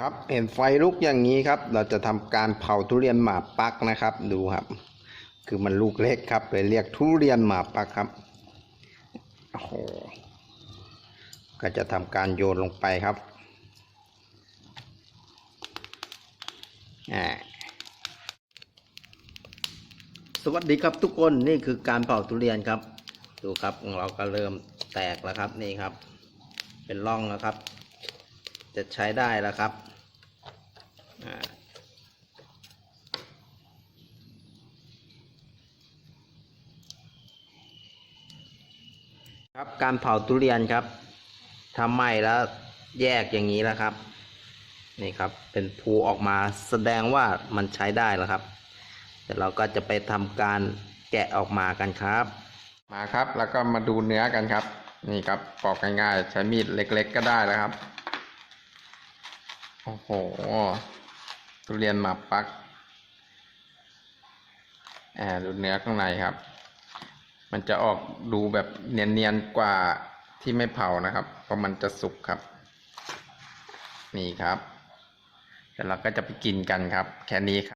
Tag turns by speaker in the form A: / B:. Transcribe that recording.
A: ครับเห็นไฟลุกอย่างนี้ครับ เราจะทำการเผาทุเรียนหมาปักนะครับ ดูครับ คือมันลูกเล็กครับเลยเรียกทุเรียนหมาปักครับโอ้โหก็จะทำการโยนลงไปครับอ่าสวัสดีครับทุกคนนี่คือการเผาทุเรียนครับ ดูครับเราก็เริ่มแตกแล้วครับนี่ครับ เป็นร่องแล้วครับ จะใช้ได้แล้วครับ ครับการเผาทุเรียนครับทำไหมแล้วแยกอย่างนี้แล้วครับนี่ครับเป็นภูออกมาแสดงว่ามันใช้ได้แล้วครับเดี๋ยวเราก็จะไปทำการแกะออกมากันครับ มาครับแล้วก็มาดูเนื้อกันครับ นี่ครับปอกง่ายๆใช้มีดเล็ก ๆ ก็ได้แล้วครับ โอ้โห ทุเรียนหมาปักแอบดูเนื้อข้างในครับ มันจะออกดูแบบเนียนๆกว่าที่ไม่เผานะครับ เพราะมันจะสุกครับ นี่ครับ เดี๋ยวเราก็จะไปกินกันครับ แค่นี้ครับ